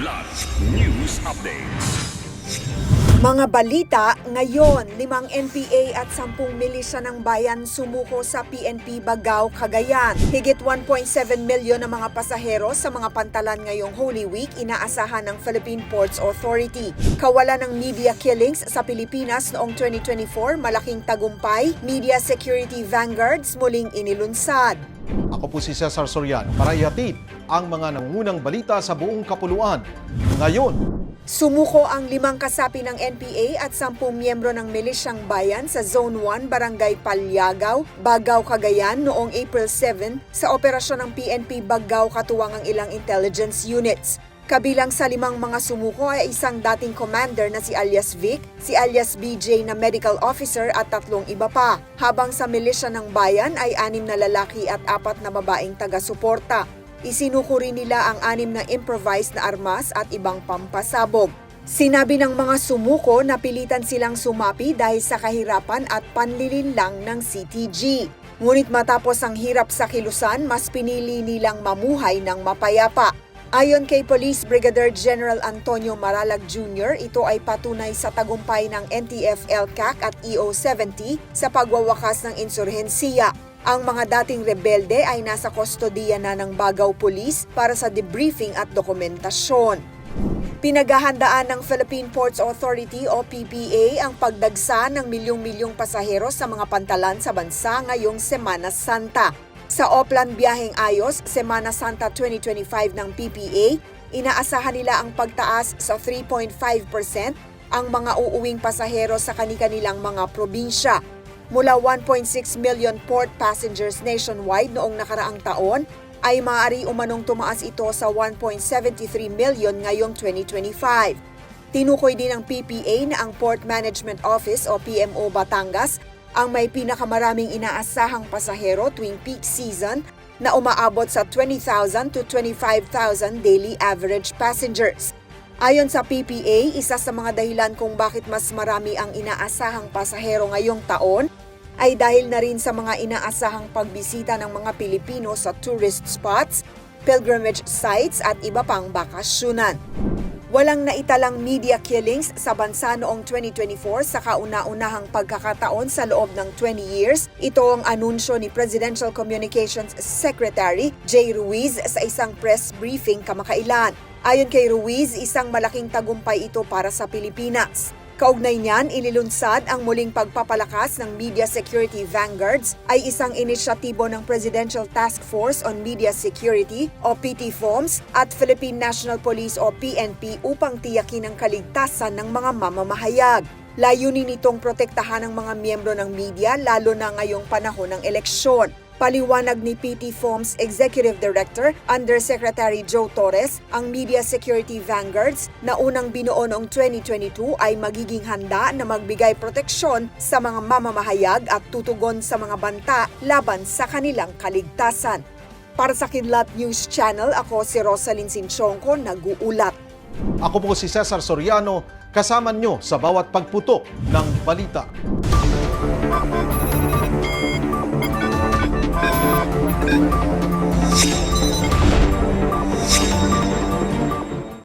Kidlat News Updates. Mga balita ngayon, limang NPA at sampung milisya ng bayan sumuko sa PNP Bagao, Cagayan. Higit 1.7 milyon na mga pasahero sa mga pantalan ngayong Holy Week inaasahan ng Philippine Ports Authority. Kawalan ng media killings sa Pilipinas noong 2024, malaking tagumpay, media security vanguards muling inilunsad. Ako po si Cesar Soriano para ihatid ang mga nangungunang balita sa buong kapuluan. Ngayon, Sumuko ang limang kasapi ng NPA at sampung miyembro ng milisyang bayan sa Zone 1, Barangay Palyagaw, Bagao, Cagayan noong April 7 sa operasyon ng PNP Bagao katuwang ang ilang intelligence units. Kabilang sa limang mga sumuko ay isang dating commander na si alias Vic, si alias BJ na medical officer at tatlong iba pa. Habang sa milisya ng bayan ay anim na lalaki at apat na babaeng taga-suporta. Isinuko rin nila ang anim na improvised na armas at ibang pampasabog. Sinabi ng mga sumuko na pilitan silang sumapi dahil sa kahirapan at panlilinlang ng CTG. Ngunit matapos ang hirap sa kilusan, mas pinili nilang mamuhay ng mapayapa. Ayon kay Police Brigadier General Antonio Maralag Jr., ito ay patunay sa tagumpay ng NTF-LCAC at E EO-70 sa pagwawakas ng insurhensiya. Ang mga dating rebelde ay nasa kustodiya na ng Bagaw Police para sa debriefing at dokumentasyon. Pinaghahandaan ng Philippine Ports Authority o PPA ang pagdagsa ng milyong-milyong pasahero sa mga pantalan sa bansa ngayong Semana Santa. Sa Oplan Biyaheng Ayos, Semana Santa 2025 ng PPA, inaasahan nila ang pagtaas sa 3.5% ang mga uuwing pasahero sa kani-kanilang mga probinsya. Mula 1.6 million port passengers nationwide noong nakaraang taon, ay maaari umanong tumaas ito sa 1.73 million ngayong 2025. Tinukoy din ng PPA na ang Port Management Office o PMO Batangas ang may pinakamaraming inaasahang pasahero tuwing peak season na umaabot sa 20,000 to 25,000 daily average passengers. Ayon sa PPA, isa sa mga dahilan kung bakit mas marami ang inaasahang pasahero ngayong taon ay dahil na rin sa mga inaasahang pagbisita ng mga Pilipino sa tourist spots, pilgrimage sites at iba pang bakasyonan. Walang naitalang media killings sa bansa noong 2024 sa kauna-unahang pagkakataon sa loob ng 20 years. Ito ang anunsyo ni Presidential Communications Secretary Jay Ruiz sa isang press briefing kamakailan. Ayon kay Ruiz, isang malaking tagumpay ito para sa Pilipinas. Kaugnay niyan, ililunsad ang muling pagpapalakas ng Media Security Vanguards ay isang inisyatibo ng Presidential Task Force on Media Security o PTFOMS at Philippine National Police o PNP upang tiyakin ang kaligtasan ng mga mamamahayag. Layunin nitong protektahan ang mga miyembro ng media lalo na ngayong panahon ng eleksyon. Paliwanag ni PT FOMS Executive Director Undersecretary Joe Torres, ang Media Security Vanguards na unang binuo noong 2022 ay magiging handa na magbigay proteksyon sa mga mamamahayag at tutugon sa mga banta laban sa kanilang kaligtasan. Para sa Kidlat News Channel, ako si Rosalyn Sinchonko, nag-uulat. ako po si Cesar Soriano, kasama nyo sa bawat pagputok ng balita.